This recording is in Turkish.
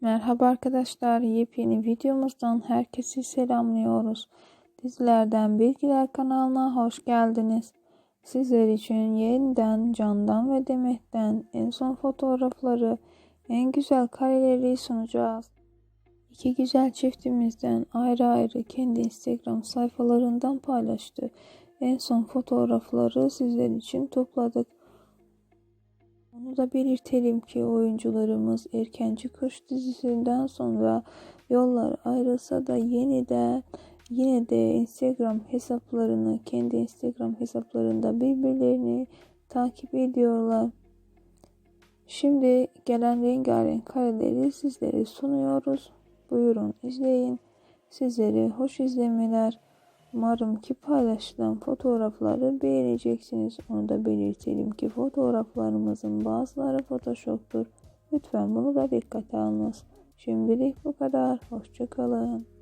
Merhaba arkadaşlar, yepyeni videomuzdan herkesi selamlıyoruz. Dizilerden Bilgiler kanalına hoş geldiniz. Sizler için yeniden Candan ve Demet'ten en son fotoğrafları, en güzel kareleri sunacağız. İki güzel çiftimizden ayrı ayrı kendi Instagram sayfalarından paylaştı. En son fotoğrafları sizler için topladık. Onu da belirtelim ki oyuncularımız Erkenci Kuş dizisinden sonra yollar ayrılsa da yeniden yine de Instagram hesaplarını kendi Instagram hesaplarında birbirlerini takip ediyorlar. Şimdi gelen rengarenk kareleri sizlere sunuyoruz. Buyurun izleyin. Sizlere hoş izlemeler. Umarım ki paylaşılan fotoğrafları beğeneceksiniz. Onu da belirtelim ki fotoğraflarımızın bazıları photoshop'tur. Lütfen bunu da dikkate alınız. Şimdilik bu kadar. Hoşçakalın.